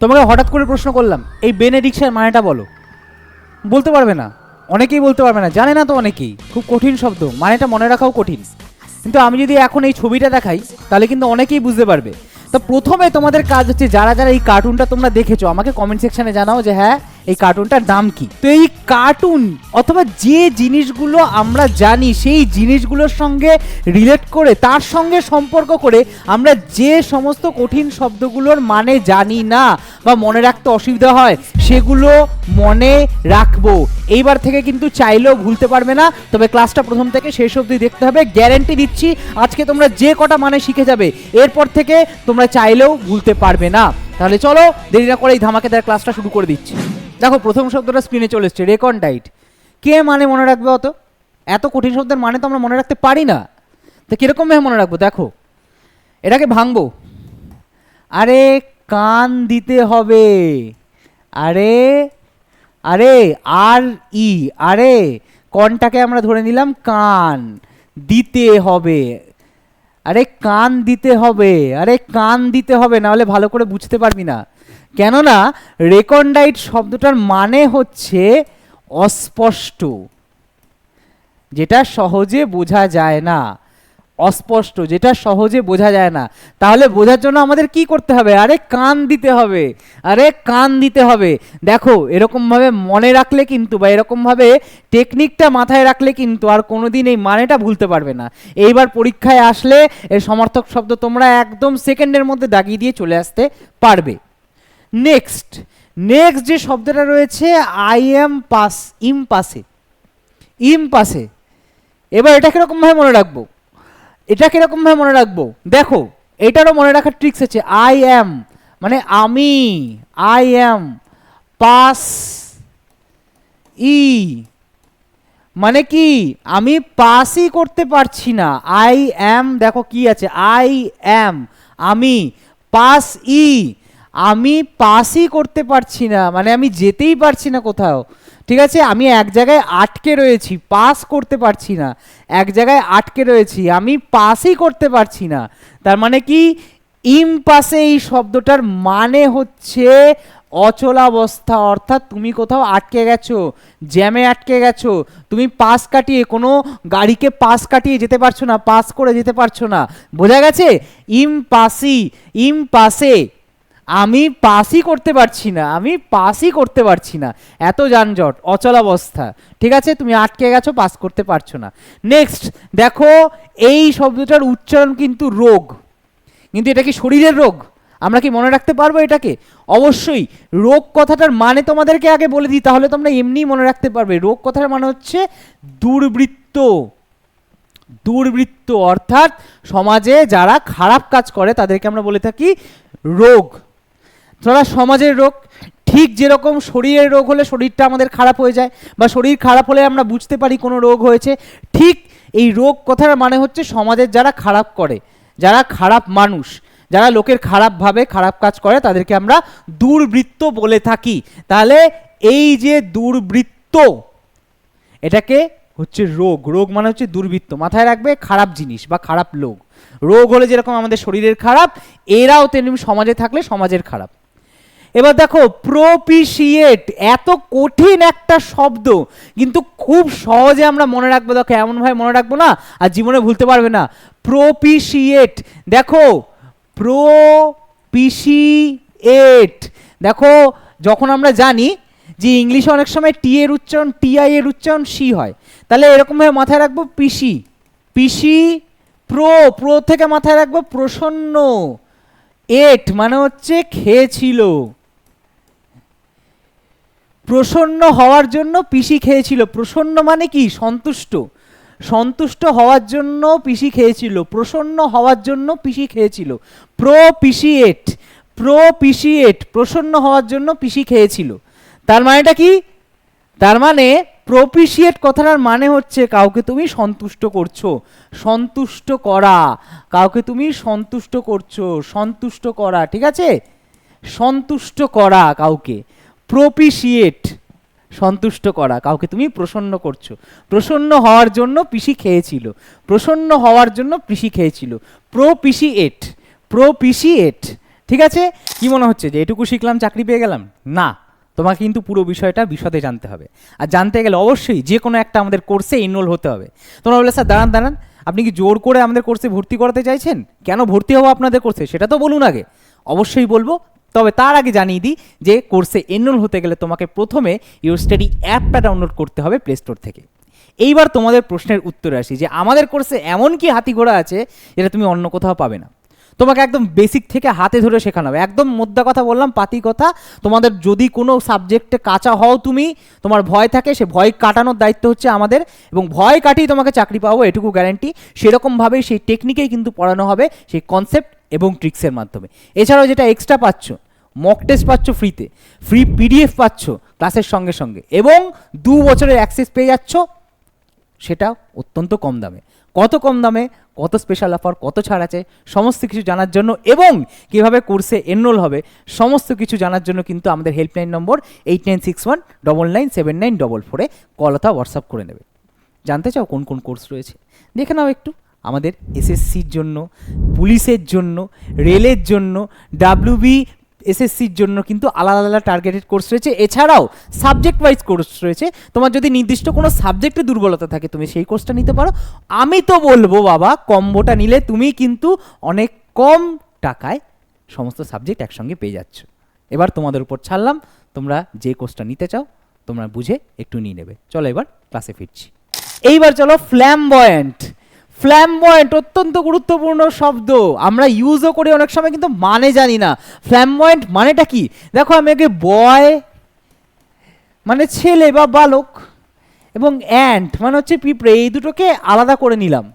তোমাকে হঠাৎ করে প্রশ্ন করলাম, এই বেনেডিকশন মানেটা বলো। বলতে পারবে না। অনেকেই বলতে পারবে না। জানে না তো অনেকেই। খুব কঠিন শব্দ। মানেটা মনে রাখাও কঠিন। কিন্তু আমি যদি এখন এই ছবিটা দেখাই, তাহলে কিন্তু অনেকেই বুঝতে পারবে। তো প্রথমে তোমাদের কাজ হচ্ছে, যারা যারা এই কার্টুনটা তোমরা দেখেছ, আমাকে কমেন্ট সেকশানে জানাও যে হ্যাঁ এই কার্টুনটার দাম কি? তো এই কার্টুন অথবা যে জিনিসগুলো আমরা জানি, সেই জিনিসগুলোর সঙ্গে রিলেট করে, তার সঙ্গে সম্পর্ক করে আমরা যে সমস্ত কঠিন শব্দগুলোর মানে জানি না বা মনে রাখতে অসুবিধা হয়, সেগুলো মনে রাখব। এইবার থেকে কিন্তু চাইলেও ভুলতে পারবে না, তবে ক্লাসটা প্রথম থেকে শেষ অবধি দেখতে হবে। গ্যারেন্টি দিচ্ছি, আজকে তোমরা যে কটা মানে শিখে যাবে, এরপর থেকে তোমরা চাইলেও ভুলতে পারবে না। তাহলে চলো, দেরি না করে এই ধামাকে ধামাকেদার ক্লাসটা শুরু করে দিচ্ছি। দেখো, প্রথম শব্দটা স্ক্রিনে চলে এসছে রেকনডাইট কে মানে মনে রাখবে অত? এত কঠিন শব্দের মানে তো আমরা মনে রাখতে পারি না। তো কীরকমভাবে মনে রাখব? দেখো, এটাকে ভাঙবো। আরে, কান দিতে হবে। আরে আরে আর ই আরে, কনটাকে আমরা ধরে নিলাম কান। দিতে হবে। আরে কান দিতে হবে, আরে কান দিতে হবে, না হলে ভালো করে বুঝতে পারবি না। কেননা রেকন্ডাইট শব্দটার মানে হচ্ছে অস্পষ্ট, যেটা সহজে বোঝা যায় না। অস্পষ্ট, যেটা সহজে বোঝা যায় না। তাহলে বোঝার জন্য আমাদের কি করতে হবে? আরে কান দিতে হবে। আরে কান দিতে হবে। দেখো, এরকমভাবে মনে রাখলে কিন্তু বা এরকমভাবে টেকনিকটা মাথায় রাখলে কিন্তু আর কোনোদিন এই মানেটা ভুলতে পারবে না। এইবার পরীক্ষায় আসলে এর সমর্থক শব্দ তোমরা একদম সেকেন্ডের মধ্যে দাগিয়ে দিয়ে চলে আসতে পারবে। নেক্সট নেক্সট যে শব্দটা রয়েছে আই এম পাস ইম পাসে ইম পাসে এবার এটা কিরকমভাবে মনে রাখব। এটা কিরকমভাবে মনে রাখব। দেখো, এটারও মনে রাখার ট্রিক্স আছে। আই অ্যাম মানে আমি আই অ্যাম পাস ই মানে কি? আমি পাসই করতে পারছি না। আই অ্যাম দেখো কি আছে? আই অ্যাম আমি পাস ই আমি পাসই করতে পারছি না। মানে আমি যেতেই পারছি না কোথাও। ঠিক আছে? আমি এক জায়গায় আটকে রয়েছি পাস করতে পারছি না। এক জায়গায় আটকে রয়েছি, আমি পাসই করতে পারছি না। তার মানে কি? ইম পাসে এই শব্দটার মানে হচ্ছে অচলাবস্থা, অর্থাৎ তুমি কোথাও আটকে গেছো, জ্যামে আটকে গেছো, তুমি পাস কাটিয়ে কোনো গাড়িকে পাস কাটিয়ে যেতে পারছ না পাস করে যেতে পারছ না। বোঝা গেছে? ইম পাসি ইম পাসে আমি পাসই করতে পারছি না, আমি পাসই করতে পারছি না। এত যানজট, অচলাবস্থা। ঠিক আছে? তুমি আটকে গেছো, পাস করতে পারছ না। নেক্সট দেখো, এই শব্দটার উচ্চারণ কিন্তু রোগ। কিন্তু এটা কি শরীরের রোগ? আমরা কি মনে রাখতে পারব এটাকে? অবশ্যই, রোগ কথাটার মানে তোমাদেরকে আগে বলে দিই, তাহলে তোমরা এমনি মনে রাখতে পারবে। রোগ কথাটার মানে হচ্ছে দুর্বৃত্ত। দুর্বৃত্ত, অর্থাৎ সমাজে যারা খারাপ কাজ করে, তাদেরকে আমরা বলে থাকি রোগ। যারা সমাজের রোগ, ঠিক যেরকম শরীরের রোগ হলে শরীরটা আমাদের খারাপ হয়ে যায় বা শরীর খারাপ হলে আমরা বুঝতে পারি কোনো রোগ হয়েছে, ঠিক এই রোগ কথার মানে হচ্ছে সমাজের যারা খারাপ করে, যারা খারাপ মানুষ, যারা লোকের খারাপ ভাবে, খারাপ কাজ করে, তাদেরকে আমরা দুর্বৃত্ত বলে থাকি। তাহলে এই যে দুর্বৃত্ত, এটাকে হচ্ছে রোগ। রোগ মানে হচ্ছে দুর্বৃত্ত। মাথায় রাখবে খারাপ জিনিস বা খারাপ লোক। রোগ হলে যেরকম আমাদের শরীরের খারাপ, এরাও তেমনি সমাজে থাকলে সমাজের খারাপ। এবার দেখো প্রপিসিয়েট এত কঠিন একটা শব্দ, কিন্তু খুব সহজে আমরা মনে রাখব, দেখো এমনভাবে মনে রাখব না, আর জীবনে ভুলতে পারবে না। প্রপিসিয়েট দেখো প্রপিসিয়েট দেখো, যখন আমরা জানি যে ইংলিশে অনেক সময় টি এর উচ্চারণ টি আই এর উচ্চারণ সি হয়, তাহলে এরকমভাবে মাথায় রাখব পিসি পিসি, প্রো প্রো থেকে মাথায় রাখব প্রসন্ন, এট মানে হচ্ছে খেয়েছিল। প্রসন্ন হওয়ার জন্য পিসি খেয়েছিল। প্রসন্ন মানে কি? সন্তুষ্ট। সন্তুষ্ট হওয়ার জন্য পিসি খেয়েছিল। প্রসন্ন হওয়ার জন্য পিসি খেয়েছিল। প্রো পিসিয়েট প্রো পিসিয়েট প্রসন্ন হওয়ার জন্য পিসি খেয়েছিল। তার মানেটা কি? তার মানে প্রপিসিয়েট কথাটার মানে হচ্ছে কাউকে তুমি সন্তুষ্ট করছ। সন্তুষ্ট করা। কাউকে তুমি সন্তুষ্ট করছ। সন্তুষ্ট করা, ঠিক আছে? সন্তুষ্ট করা কাউকে। প্রপিসিয়েট সন্তুষ্ট করা। কাউকে তুমি প্রসন্ন করছ। প্রসন্ন হওয়ার জন্য পিসি খেয়েছিল। প্রসন্ন হওয়ার জন্য পিসি খেয়েছিল। প্রপিসিয়েট প্রপিসিয়েট ঠিক আছে? কি মনে হচ্ছে যে এটুকু শিখলাম, চাকরি পেয়ে গেলাম? না। তোমাকে কিন্তু পুরো বিষয়টা বিশদে জানতে হবে। আর জানতে গেলে অবশ্যই যে কোনো একটা আমাদের কোর্সে ইনরোল হতে হবে। তোমরা বলে স্যার, দাঁড়ান দাঁড়ান। আপনি কি জোর করে আমাদের কোর্সে ভর্তি করাতে চাইছেন? কেন ভর্তি হব আপনাদের কোর্সে সেটা তো বলুন আগে। অবশ্যই বলব তবে তার আগে জানিয়ে দিই যে কোর্সে এনরোল হতে গেলে তোমাকে প্রথমে ইউর স্টাডি অ্যাপটা ডাউনলোড করতে হবে প্লে স্টোর থেকে। এইবার তোমাদের প্রশ্নের উত্তরে আসি যে আমাদের কোর্সে এমন কি হাতি ঘোড়া আছে যেটা তুমি অন্য কোথাও পাবে না? তোমাকে একদম বেসিক থেকে হাতে ধরে শেখানো হবে। একদম মোদ্দা কথা বললাম, পাতি কথা। তোমাদের যদি কোনো সাবজেক্টে কাঁচা হও তুমি, তোমার ভয় থাকে, সে ভয় কাটানোর দায়িত্ব হচ্ছে আমাদের এবং ভয় কাটিয়ে তোমাকে চাকরি পাবো, এটুকু গ্যারান্টি সেরকমভাবেই সেই টেকনিকেই কিন্তু পড়ানো হবে, সেই কনসেপ্ট এবং ট্রিক্সের মাধ্যমে। এছাড়াও যেটা এক্সট্রা পাচ্ছ মক টেস্ট পাচ্ছ ফ্রিতে ফ্রি পিডিএফ পাচ্ছ ক্লাসের সঙ্গে সঙ্গে। এবং দু বছরের অ্যাক্সেস পেয়ে যাচ্ছ, সেটা অত্যন্ত কম দামে। কত কম দামে, কত স্পেশাল অফার কত ছাড় আছে, সমস্ত কিছু জানার জন্য এবং কীভাবে কোর্সে এনরোল হবে, সমস্ত কিছু জানার জন্য কিন্তু আমাদের helpline number eight nine six one double nine seven nine double ফোরে কল অথবা হোয়াটসঅ্যাপ করে নেবে। জানতে চাও কোন কোন কোর্স রয়েছে? দেখে নাও একটু। আমাদের এসএসসির জন্য, পুলিশের জন্য রেলের জন্য ডাব্লিউবি এসএসসির জন্য কিন্তু আলাদা আলাদা টার্গেটেড কোর্স রয়েছে। এছাড়াও সাবজেক্ট ওয়াইজ কোর্স রয়েছে। তোমার যদি নির্দিষ্ট কোনো সাবজেক্টে দুর্বলতা থাকে, তুমি সেই কোর্সটা নিতে পারো। আমি তো বলব বাবা কম্বোটা নিলে তুমি কিন্তু অনেক কম টাকায় সমস্ত সাবজেক্ট একসঙ্গে পেয়ে যাচ্ছ। এবার তোমাদের উপর ছাড়লাম। তোমরা যে কোর্সটা নিতে চাও, তোমরা বুঝে একটু নিয়ে নেবে। চলো এবার ক্লাসে ফিরছি। এইবার চলো ফ্ল্যামবয়েন্ট ফ্ল্যামবয়েন্ট অত্যন্ত গুরুত্বপূর্ণ শব্দ। আমরা ইউজও করি অনেক সময়, কিন্তু মানে জানি না। ফ্ল্যামবয়েন্ট মানেটা কি? দেখো, আমি আগে বয় মানে ছেলে বা বালক, এবং অ্যান্ট মানে হচ্ছে পিঁপড়ে, এই দুটোকে আলাদা করে নিলাম।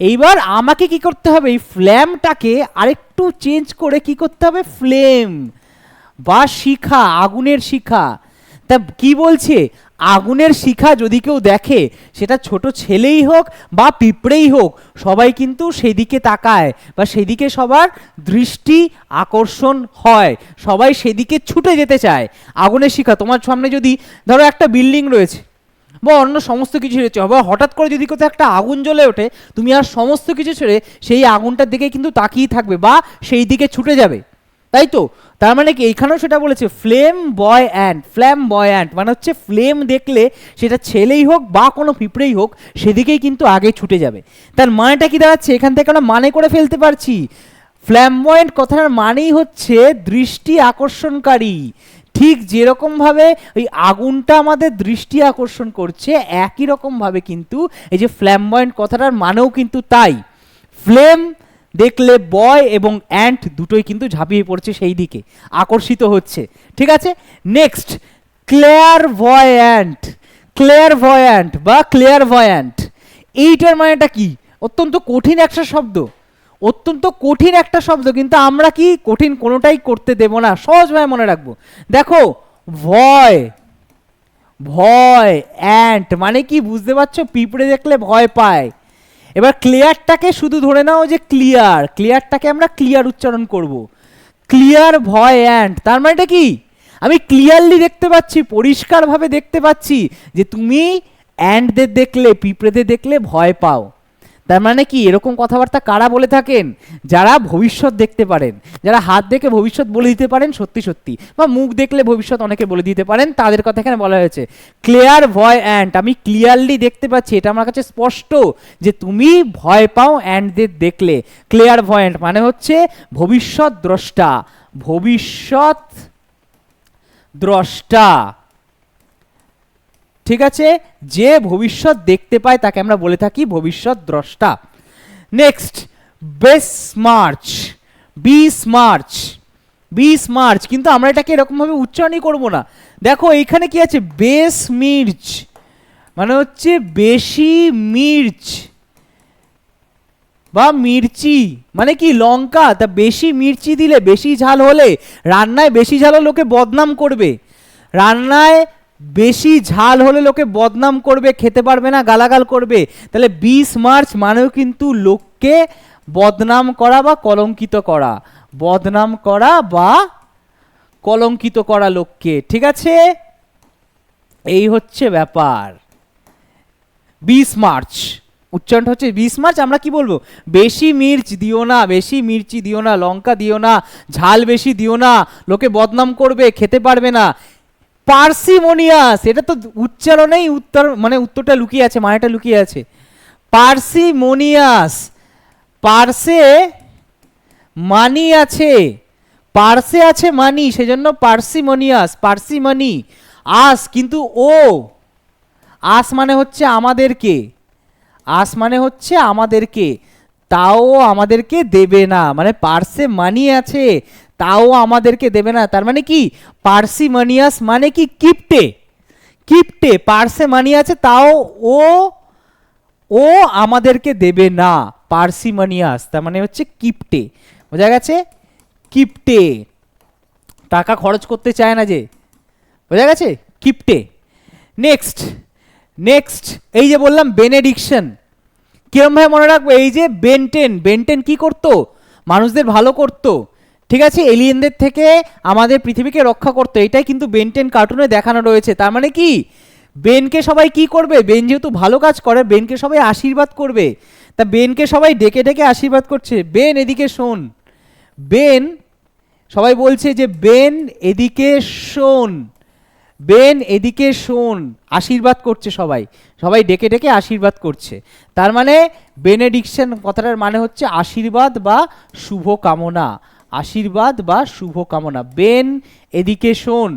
এইবার আমাকে কি করতে হবে? এই ফ্ল্যামটাকে আরেকটু চেঞ্জ করে কি করতে হবে? ফ্লেম বা শিখা, আগুনের শিখা। তা কি বলছে? আগুনের শিখা যদি কেউ দেখে, সেটা ছোট ছেলেই হোক বা পিঁপড়েই হোক, সবাই কিন্তু সেদিকে তাকায় বা সেদিকে সবার দৃষ্টি আকর্ষণ হয়, সবাই সেদিকে ছুটে যেতে চায়। আগুনের শিখা, তোমার সামনে যদি ধরো একটা বিল্ডিং রয়েছে বা অন্য সমস্ত কিছু রয়েছে, বা হঠাৎ করে যদি কোথাও একটা আগুন জ্বলে ওঠে, তুমি আর সমস্ত কিছু ছেড়ে সেই আগুনটার দিকে কিন্তু তাকিয়ে থাকবে বা সেই দিকে ছুটে যাবে। তাই তো? তার মানে কি? এইখানেও সেটা বলেছে flamboyant flamboyant মানে হচ্ছে ফ্লেম দেখলে সেটা ছেলেই হোক বা কোনো পিঁপড়েই হোক, সেদিকেই কিন্তু আগে ছুটে যাবে। তার মানেটা কি দাঁড়াচ্ছে? এখান থেকে আমরা মানে করে ফেলতে পারছি। ফ্ল্যামবয়েন্ট কথার মানেই হচ্ছে দৃষ্টি আকর্ষণকারী। ঠিক যেরকমভাবে ওই আগুনটা আমাদের দৃষ্টি আকর্ষণ করছে, একই রকমভাবে কিন্তু এই যে ফ্ল্যামবয়েন্ট কথাটার মানেও কিন্তু তাই। ফ্লেম দেখলে বয় এবং অ্যান্ট দুটোই কিন্তু ঝাঁপিয়ে পড়ছে সেই দিকে, আকর্ষিত হচ্ছে। ঠিক আছে? Next clairvoyant clairvoyant বা ক্লেয়ার ভয়ান্ট এইটার মানেটা কি? অত্যন্ত কঠিন একটা শব্দ। অত্যন্ত কঠিন একটা শব্দ, কিন্তু আমরা কি কঠিন কোনোটাই করতে দেব না, সহজভাবে মনে রাখব। দেখো, ভয় ভয় অ্যান্ট মানে কি বুঝতে পারছ? পিঁপড়ে দেখলে ভয় পায়। এবার ক্লিয়ারটাকে শুধু ধরে নাও যে ক্লিয়ার ক্লিয়ারটাকে আমরা ক্লিয়ার উচ্চারণ করব। ক্লিয়ার ভয় অ্যান্ড তার মানেটা কি? আমি ক্লিয়ারলি দেখতে পাচ্ছি, পরিষ্কারভাবে দেখতে পাচ্ছি যে তুমি অ্যান্ডদের দেখলে, পিঁপড়েদের দেখলে ভয় পাও। তার মানে কি, এরকম কথাবার্তা কারা বলে থাকেন? যারা ভবিষ্যৎ দেখতে পারেন, যারা হাত দেখে ভবিষ্যৎ বলে দিতে পারেন সত্যি সত্যি, বা মুখ দেখলে ভবিষ্যৎ অনেকে বলে দিতে পারেন, তাদের কথা এখানে বলা হয়েছে। ক্লিয়ার ভয় অ্যান্ড আমি ক্লিয়ারলি দেখতে পাচ্ছি, এটা আমার কাছে স্পষ্ট যে তুমি ভয় পাও অ্যান্ডদের দেখলে। ক্লিয়ার ভয়েন্ট মানে হচ্ছে ভবিষ্যৎ দ্রষ্টা ভবিষ্যৎ দ্রষ্টা। ঠিক আছে? যে ভবিষ্যৎ দেখতে পায় তাকে আমরা বলে থাকি ভবিষ্যৎ দ্রষ্টা। নেক্সট বেস মার্চ বিস মার্চ বিস মার্চ কিন্তু আমরা এটাকে এরকমভাবে উচ্চারণই করব না। দেখো, এইখানে কি আছে? বেস মির্চ মানে হচ্ছে বেশি মির্চ বা মির্চি মানে কি লঙ্কা? তা বেশি মির্চি দিলে বেশি ঝাল হলে রান্নায় বেশি ঝাল লোকে বদনাম করবে। রান্নায় বেশি ঝাল হলে লোকে বদনাম করবে, খেতে পারবে না, গালাগাল করবে। তাহলে বিশ মার্চ মানেও কিন্তু লোককে বদনাম করা বা কলঙ্কিত করা। বদনাম করা বা কলঙ্কিত করা লোককে, ঠিক আছে? এই হচ্ছে ব্যাপার। বিশ মার্চ। উচ্চারণটা হচ্ছে বিশ মার্চ, আমরা কি বলব? বেশি মির্চ দিও না, বেশি মির্চি দিও না, লঙ্কা দিও না, ঝাল বেশি দিও না, লোকে বদনাম করবে, খেতে পারবে না। পার্সিমোনিয়াস, এটা তো উচ্চারণেই উত্তর মানে উত্তরটা লুকিয়ে আছে, মানেটা লুকিয়ে আছে। পার্সিমোনিয়াস, পার্সে মানি আছে, পার্সে আছে মানি, সেজন্য পার্সিমোনিয়াস, পার্সিমনি, আস কিন্তু ও। আস মানে হচ্ছে আমাদেরকে, আস মানে হচ্ছে আমাদেরকে, তাও আমাদেরকে দেবে না মানে পার্সে মানি আছে তাও আমাদেরকে দেবে না। তার মানে কি? পার্সিমনিয়াস মানে কি? কিপটে। কিপটে। পার্সে মানি আছে, তাও ও ও আমাদেরকে দেবে না। পার্সিমনিয়াস, তার মানে হচ্ছে কিপটে। বোঝা গেছে? কিপটে। টাকা খরচ করতে চায় না যে। বোঝা গেছে? কিপটে। নেক্সট। নেক্সট, এই যে বললাম, বেনেডিকশন। কিরমভাবে মনে রাখব? এই যে বেনটেন। বেনটেন কি করতো? মানুষদের ভালো করতো। ঠিক আছে? এলিয়েনদের থেকে আমাদের পৃথিবীকে রক্ষা করতো। এটাই কিন্তু বেনটেন কার্টুনে দেখানো রয়েছে। তার মানে কি? বেনকে সবাই কি করবে? বেন যেহেতু ভালো কাজ করে, বেনকে সবাই আশীর্বাদ করবে। তা বেনকে সবাই ডেকে ডেকে আশীর্বাদ করছে। বেন, এদিকে শোন। বেন, সবাই বলছে যে, বেন, এদিকে শোন। বেন, এদিকে শোন। আশীর্বাদ করছে সবাই। সবাই ডেকে ডেকে আশীর্বাদ করছে। তার মানে বেনেডিকশন কথাটার মানে হচ্ছে আশীর্বাদ বা শুভ কামনা আশীর্বাদ বা শুভ কামনা বেন এদিকে শোন।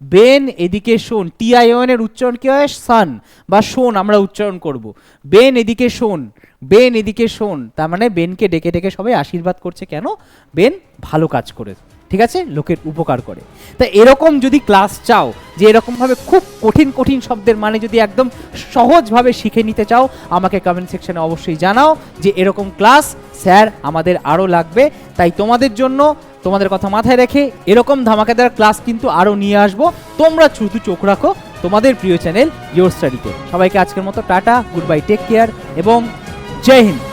বেন এদিকে শোন। টিআইওনের উচ্চারণ কি হয়? সান বা শোন, আমরা উচ্চারণ করব। বেন এদিকে শোন। বেন এদিকে শোন। তার মানে বেনকে ডেকে ডেকে সবাই আশীর্বাদ করছে কেন? বেন ভালো কাজ করে ঠিক আছে? লোকের উপকার করে। তা এরকম যদি ক্লাস চাও, যে এরকমভাবে খুব কঠিন কঠিন শব্দের মানে যদি একদম সহজভাবে শিখে নিতে চাও, আমাকে কমেন্ট সেকশনে অবশ্যই জানাও যে এরকম ক্লাস স্যার আমাদের আরও লাগবে। তাই তোমাদের জন্য তোমাদের কথা মাথায় রেখে এরকম ধামাকাদার ক্লাস কিন্তু আরও নিয়ে আসব। তোমরা শুধু চোখ রাখো তোমাদের প্রিয় চ্যানেল ইয়োর স্টাডিতে সবাইকে আজকের মতো tata good bye take care এবং জয় হিন্দ।